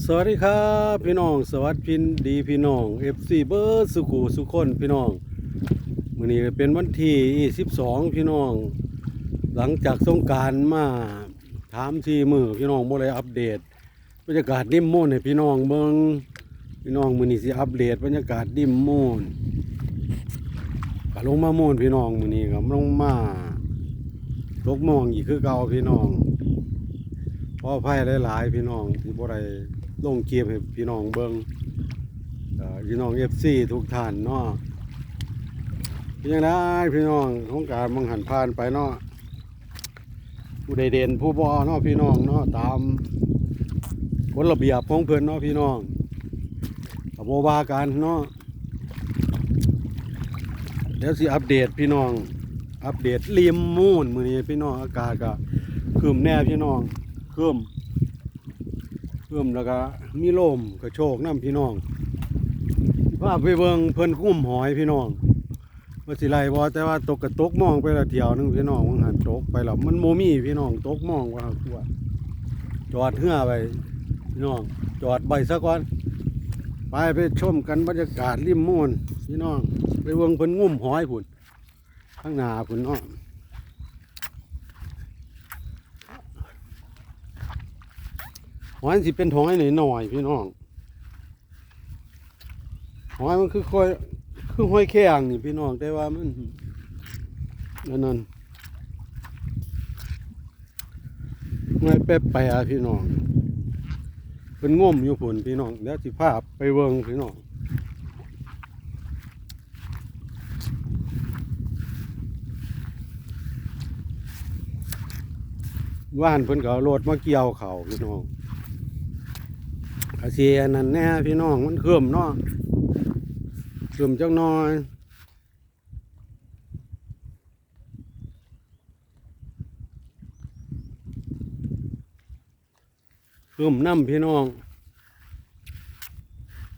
สวัสดีครับพี่น้อง สวัสดีดีพี่น้อง FC เบิร์ดสุขุสุคนพี่น้องมื้อนี้เป็นวันที่12พี่น้อง หลังจากสงการมาถามทีมือพี่น้องบ่ได้อัปเดต บรรยากาศดิมมูนให้พี่น้องเบิ่งพี่น้องมื้อนี้สิอัปเดตบรรยากาศดิมมูนกลงมามูนพี่น้องมื้อนี้ก็ลงมาตกมองอีกคือเก่าพี่น้องขออภัยหลายๆพี่น้องที่บ่ได้ ลงเกียบให้พี่น้องเบิงพี่น้อง FC ทุกท่านเนาะยังไงพี่น้องของการมังหันผ่านไปเนาะผู้ใดเด่นผู้บ่เนาะพี่น้องเนาะตามกฎระเบียบของเพิ่อนเนาะพี่น้องก็บ่ว่ากันเนาะเดี๋ยวสิอัปเดตพี่น้อง อัปเดตริมมูนมือนี้พี่น้องอากาศก็ครึมแน่พี่น้องเพิ่ม เพิ่มแล้วก็มีลมกระโชกน้ำพี่น้องพาไปเบิงเพิ่นคุ้มหอยพี่น้องว่าสิไรบ่แต่ว่าตกกระตกมองไปละเที่ยวนึงพี่น้องมันหันตกไปแล้วมันโมมี่พี่น้องตกมองว่าตัวจอดเหือไปพี่น้องจอดใบซะก่อนไปไปชมกันบรรยากาศริมมูนพี่น้องไปเบิงเพิ่นงุ่มหอยพุ่นข้างหน้าพุ่นเนาะ หอยสิเป็นหอยหน่อยหน่อยพี่น้องหอยมันคือค่อยคือหอยแข็งนี่พี่น้องแต่ว่ามันนั่นนั่นหอยแป๊บไปอะพี่น้องเป็นง่มอยู่ผุนพี่น้องแล้วสิภาพไปเวิงพี่น้องว่านเพิ่นก็เอารถมาเกี่ยวเขาพี่น้อง อาเซียนนั่นแน่พี่น้องมันเคลื่อมเนาะเคลื่อมจังน้อยเคลื่อมน้ำพี่น้อง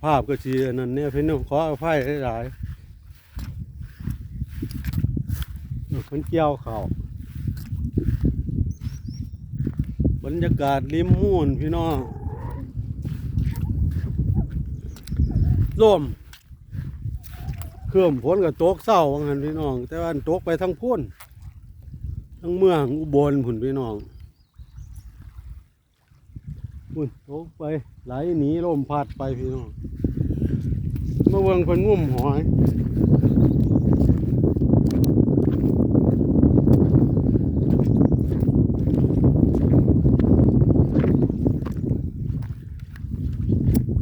ภาพก็เสียนั่นเนี่ยพี่น้องขออภัยหลายๆมันเกี่ยวเขาบรรยากาศริมมูนพี่น้อง ร่มเคลื่องฝนกับโต๊กเศร้าว่างั้นพี่น้อง แต่ว่าโต๊กไปทั้งพุ่นทั้งเมืองอุบลผุนพี่น้องพุ่นตกไปไหลหนีลมพัดไปพี่น้องมาเวงคนงุ่มหอย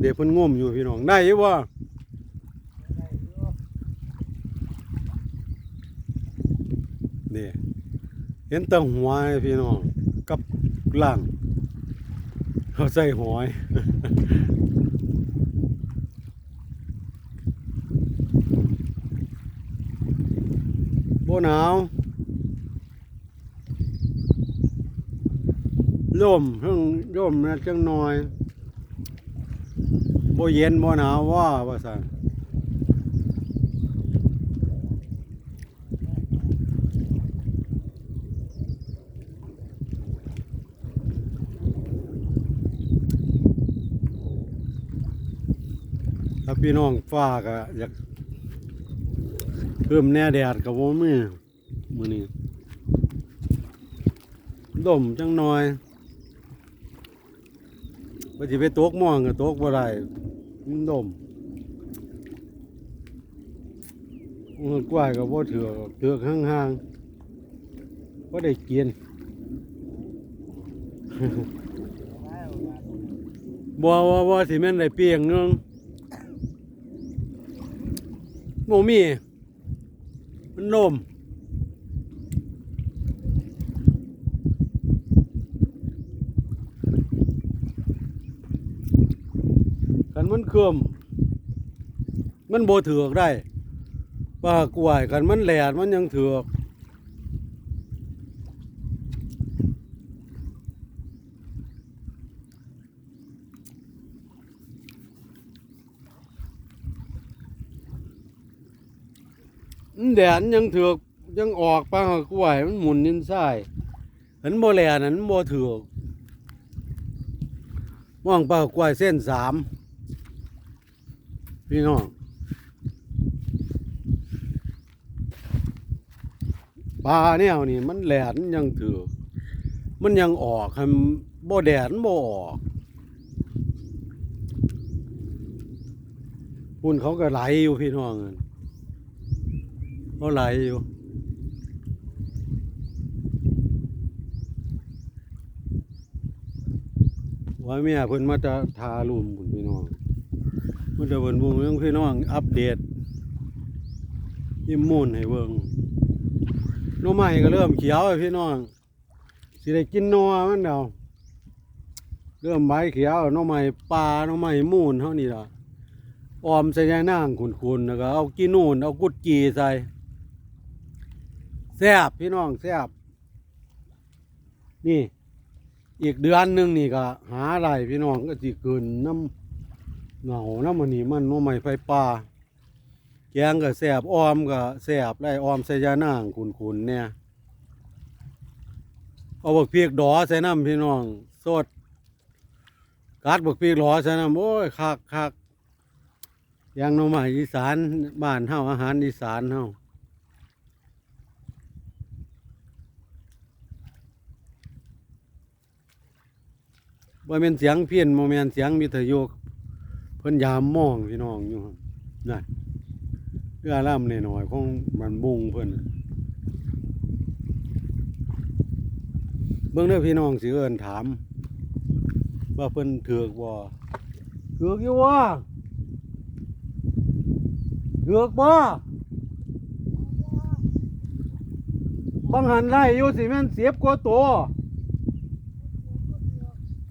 เด็กเพิ่นง่มอยู่พี่น้องได้อยู่บ่นี่เห็นแตังหัวให้พี่น้องกับล่างเขาใส่หอยโบหนาวร่มเพิ่งร่มนะจังน่อย บเย็นโบหนาวว่าว่าสั่นถ้าพี่น้องฟ้าก็อยากเพิ่มแน่แดดกับว่ามือมือนี้ดมจังหน่อย ว่าสิไปตกม่องก็ตกบ่ได้มันดมมันกล้วยก็บ่เถือกเถือกห่างๆบ่ได้กินบ่ว่าว่าสิแม่นได้เปียงหนึงโมมีมันนม มันเคลื่อมมันโบเถือกได้ว่ากล้วยกันมันแหลดมันยังเถือกมันแดดยังเถือกยังออกปหากล้วยมันหมุนยินไส้เห็นโบแหลดนั้นโบเถือกม่วงปลากล้วยเส้นสาม พี่น้องปลาเนี่ยนี่มันแหลนยังถือมันยังออกให้มันบ่แดดมันบ่ออกพุ่นเขาก็ไหลอยู่พี่น้องเขาไหลอยู่ว่าแม่เพิ่นมาจะทารุมพุ่นพี่น้อง มันจะเพิ่นบุงเรื่องพี่น้องอัปเดตยิ้มมูนให้เบิ่งน้อไม้ก็เริ่มเขียวแล้พี่น้องสิได้กินนัวมันเดาเริ่มใบเขียวน้อไม้ปลาหน้อไม้มูนเท่านี้ละออมใส่ยายนางขุนๆแล้วก็เอากินนูนเอากุดกีใส่แซบพี่น้องแซบนี่ อีกเดือนหนึ่งนี่ก็ หาอะไรพี่น้องก็สิเกินน้ำ เหงาน้ำมันนี่มันน้อไม้ไฟป่าแกงก็แสบออมก็แสบได้ออมใส่ยานางขุนๆเนี่ย เอาบักเพียกดอใส่น้ำพี่น้อง สดกัดบักเพียกดอใส่น้ำโอ้ยคักคักย่างน้อไม้อีสานบ้านเฮาอาหารอีสานเฮาบ่แม่นเสียงเพี้ยนบ่แม่นเสียงวิทยุ เพิ่นยามมองพี่น้องอยู่ครับนั่นเรือล่ำหน่อยๆของมันบุงเพิ่นน่ะเบิ่งเด้อพี่น้องสิเอิ้นถาม ว่าเพิ่นเถือกบ่เถือกอยู่ว่าเถือกบ่บางหันไล่อยู่สิแม่นเสียบกว่าตัว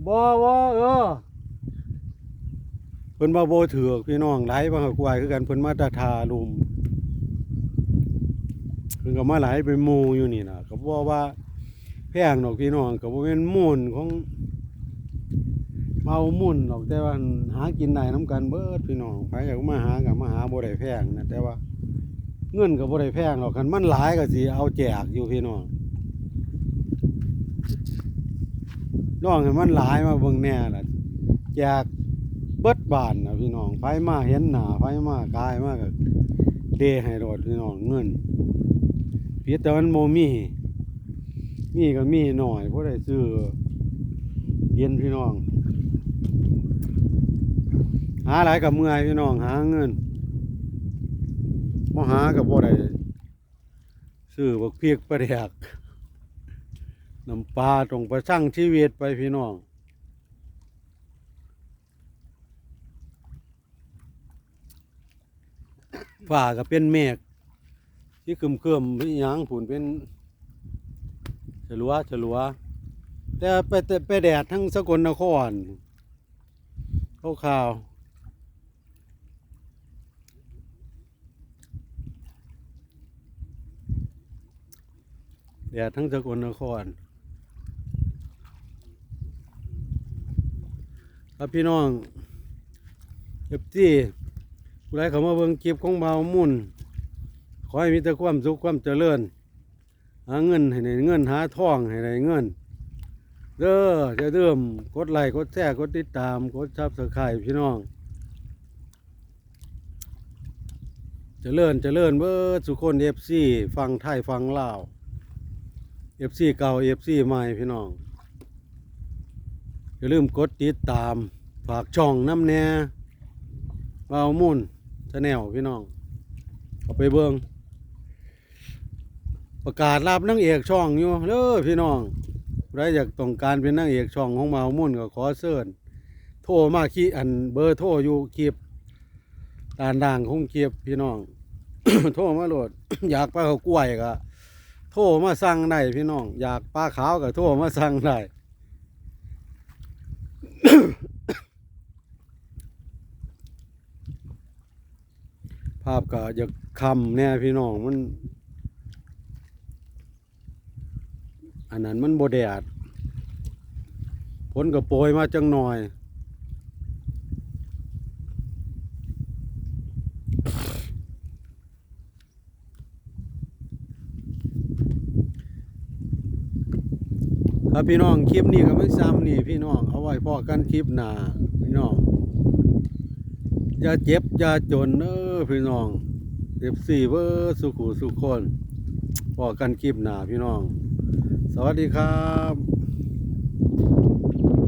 บ่บ่เออ พิ่นมาโบถือกพี่น้องไหลมางกวายคือกันเพิ่นมาตาทาลุมเพิ่นก็มาหลายไปหมู่อยู่นี่นะก็บ่ว่าแพงดอกพี่น้องก็บ่แม่นมูลของเมามุ่นหรอกแต่ว่าหากินได้นํกันเบิดพี่น้องไปอยากมาหาก็มาหาบ่ได้แพงนะแต่ว่า เงินก็บ่ได้แพงหรอกคันมันหลายก็สิเอาแจกอยู่พี่น้องน้องให้มันหลายมาเบิ่งแน่ล่ะแจก เบิดบานนะพี่น้องไผมาเห็นหนาไผมากายมาก็เดให้โดดพี่น้องเงินเพียแต่มันบ่มี มีก็มีหน่อยบ่ได้ซื้อเย็นพี่น้อง หาหลายกับเมื่อยพี่น้องหาเงินบ่หาก็บ่ได้ซื้อบักเพียกปลาแดกน้ำปลาตรงไปสร้างชีวิตไปพี่น้อง ฝ่าก็เป็นเมฆที่คึมเคิมๆพี่ยังผุนเป็นฉลัวฉลัว แต่ไปแต่ไปแดดทั้งสกลนครขาวขาวแดดทั้งสกลนครครับพี่น้องเอฟซี ผู้ใดเขามาเบิ่งคลิปของเบามุ่น ขอให้มีแต่ความสุขความเจริญ หาเงินให้ได้เงินหาทองให้ได้เงิน เด้อจะเริ่มกดไลค์กดแชร์กดติดตามกดซับสไครต์พี่น้อง เจริญเจริญเบิดสุคนเอฟซีฟังไทยฟังลาวเอฟซีเก่าเอฟซีใหม่พี่น้องอย่าลืมกดติดตามฝากช่องน้ำแน่เบามุ่น ชาแนลพี่น้องเอาไปเบิงประกาศรับนางเอกช่องอยู่เด้อพี่น้องใครอยากต้องการเป็นนางเอกช่องของเบามุ่นก็ขอเชิญโทรมาคีอันเบอร์โทรอยู่คลิปตานด่างของคลิปพี่น้อง โทรมาโหลด อยากปลาเขากล้วยก็โทรมาสั่งได้พี่น้อง อยากปลาขาวก็โทรมาสั่งได้ ภาพก็จะคำแน่พี่น้องมัน อันนั้นมันโบแดดผลก็โปรยมาจังหน่อย ครับพี่น้องคลิปนี้ก็ไม่ซ้ำนี่พี่น้อง เอาไว้พอกันคลิปหน้าพี่น้อง อย่าเจ็บ อย่าจนเอ อพี่น้องเอฟซีเบอร์สุขุสุขคนพอกันคลิปหนาพี่น้อง สวัสดีครับ